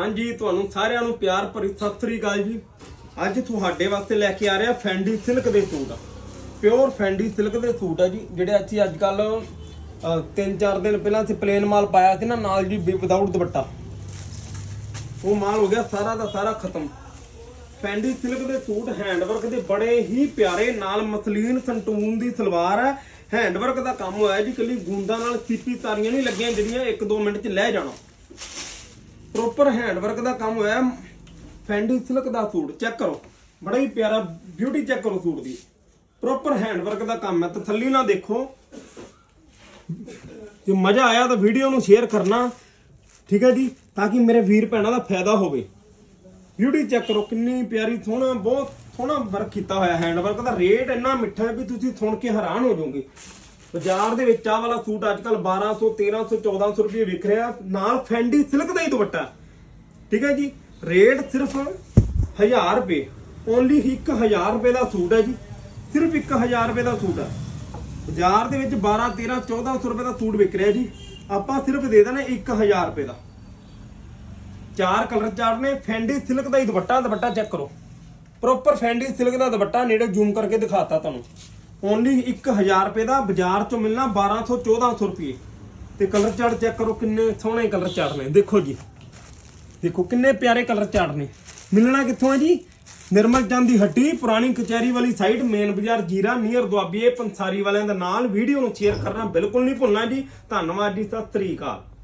ਹਾਂਜੀ, ਤੁਹਾਨੂੰ ਸਾਰਿਆਂ ਨੂੰ ਪਿਆਰ ਭਰੀ ਸਤਿ ਸ੍ਰੀ ਅਕਾਲ ਜੀ। ਅੱਜ ਤੁਹਾਡੇ ਵਾਸਤੇ ਲੈ ਕੇ ਆ ਰਿਹਾ ਫੈਂਡੀ ਸਿਲਕ ਦੇ ਸੂਟ। ਪਿਓਰ ਫੈਂਡੀ ਸਿਲਕ ਦੇ ਸੂਟ ਆ ਜੀ, ਜਿਹੜੇ ਅਸੀਂ ਅੱਜ ਕੱਲ ਤਿੰਨ ਚਾਰ ਦਿਨ ਪਹਿਲਾਂ ਅਸੀਂ ਪਲੇਨ ਮਾਲ ਪਾਇਆ ਸੀ ਨਾ, ਨਾਲ ਜੀ ਵਿਦਆਊਟ ਦੁਪੱਟਾ। ਉਹ ਮਾਲ ਹੋ ਗਿਆ ਸਾਰਾ ਦਾ ਸਾਰਾ ਖਤਮ। ਫੈਂਡੀ ਸਿਲਕ ਦੇ ਸੂਟ ਹੈਂਡਵਰਕ ਦੇ ਬੜੇ ਹੀ ਪਿਆਰੇ, ਨਾਲ ਮਸਲੀਨ ਸੰਟੂਨ ਦੀ ਸਲਵਾਰ ਹੈ। ਹੈਂਡਵਰਕ ਦਾ ਕੰਮ ਹੋਇਆ ਜੀ ਕੱਲੀ ਗੂੰਦਾਂ ਨਾਲ ਸੀਪੀ ਤਾਰੀਆਂ ਨਹੀਂ ਲੱਗੀਆਂ, ਜਿਹੜੀਆਂ 1-2 ਮਿੰਟ 'ਚ ਲੈ ਜਾਣਾ। ਪ੍ਰੋਪਰ ਹੈਂਡਵਰਕ ਦਾ ਕੰਮ ਹੋਇਆ ਫੈਂਡੀ ਸਿਲਕ ਦਾ ਸੂਟ ਚੈੱਕ ਕਰੋ। ਬੜਾ ਹੀ ਪਿਆਰਾ ਬਿਊਟੀ ਚੈੱਕ ਕਰੋ ਸੂਟ ਦੀ। ਪ੍ਰੋਪਰ ਹੈਂਡਵਰਕ ਦਾ ਕੰਮ ਹੈ ਤਸੱਲੀ ਨਾ ਦੇਖੋ। ਜੇ ਮਜ਼ਾ ਆਇਆ ਤਾਂ ਵੀਡੀਓ ਨੂੰ ਸ਼ੇਅਰ ਕਰਨਾ। ਠੀਕ ਹੈ ਜੀ, ਤਾਂ ਕਿ ਮੇਰੇ ਵੀਰ ਭੈਣਾਂ ਦਾ ਫਾਇਦਾ ਹੋਵੇ। ਬਿਊਟੀ ਚੈੱਕ ਕਰੋ, ਕਿੰਨੀ ਪਿਆਰੀ, ਸੋਹਣਾ, ਬਹੁਤ ਸੋਹਣਾ ਵਰਕ ਕੀਤਾ ਹੋਇਆ ਹੈਂਡਵਰਕ ਦਾ ਰੇਟ ਇੰਨਾ ਮਿੱਠਾ ਹੈ ਵੀ ਤੁਸੀਂ ਸੁਣ ਕੇ ਹੈਰਾਨ ਹੋ ਜਾਓਗੇ। ਬਾਜ਼ਾਰ ਦੇ ਵਿੱਚ ਆਹ ਵਾਲਾ ਸੂਟ ਅੱਜ ਕੱਲ 1200 1300 1400 ਰੁਪਏ ਵਿਕ ਰਿਹਾ। ਨਾਲ ਫੈਂਡੀ ਸਿਲਕ ਦਾ ਹੀ ਦੁਪੱਟਾ। ਠੀਕ ਹੈ ਜੀ? ਰੇਟ ਸਿਰਫ 1000 ਰੁਪਏ। ਓਨਲੀ 1000 ਰੁਪਏ ਦਾ ਸੂਟ ਹੈ ਜੀ। ਸਿਰਫ 1000 ਰੁਪਏ ਦਾ ਸੂਟ ਹੈ। ਬਾਜ਼ਾਰ ਦੇ ਵਿੱਚ 12 13 1400 ਰੁਪਏ ਦਾ ਸੂਟ ਵਿਕ ਰਿਹਾ ਜੀ। ਆਪਾਂ ਸਿਰਫ ਦੇ ਦੇਣਾ 1000 ਰੁਪਏ ਦਾ। ਚਾਰ ਕਲਰ ਚਾਰ ਨੇ, ਫੈਂਡੀ ਸਿਲਕ ਦਾ ਹੀ ਦੁਪੱਟਾ। ਦੁਪੱਟਾ ਚੈੱਕ ਕਰੋ। ਪ੍ਰੋਪਰ ਫੈਂਡੀ ਸਿਲਕ ਦਾ ਦੁਪੱਟਾ ਨੇੜੇ ਜ਼ੂਮ ਕਰਕੇ ਦਿਖਾਤਾ ਤੁਹਾਨੂੰ। ਓਨਲੀ 1000 ਰੁਪਏ ਦਾ ਬਾਜ਼ਾਰ ਚੋਂ ਮਿਲਣਾ 1200 1400 ਰੁਪਏ। ਤੇ ਕਲਰ ਚਾਰਟ ਚੈੱਕ ਕਰੋ ਕਿੰਨੇ ਸੋਹਣੇ ਕਲਰ ਚਾਰਟ ਨੇ। ਦੇਖੋ ਜੀ। ਦੇਖੋ ਕਿੰਨੇ ਪਿਆਰੇ ਕਲਰ ਚਾਰਟ ਨੇ। ਮਿਲਣਾ ਕਿੱਥੋਂ ਹੈ ਜੀ? ਨਿਰਮਲ ਚੰਦ ਦੀ ਹੱਟੀ ਪੁਰਾਣੀ ਕਚਹਿਰੀ ਵਾਲੀ ਸਾਈਡ, ਮੇਨ ਬਾਜ਼ਾਰ ਜੀਰਾ, ਨੀਅਰ ਦੁਆਬੀਏ, ਪੰਸਾਰੀ ਵਾਲਿਆਂ ਦਾ ਨਾਲ। ਵੀਡੀਓ ਨੂੰ ਸ਼ੇਅਰ ਕਰਨਾ ਬਿਲਕੁਲ ਨਹੀਂ ਭੁੱਲਣਾ ਜੀ। ਧੰਨਵਾਦ ਜੀ, ਸਤਿ ਸ੍ਰੀ ਅਕਾਲ।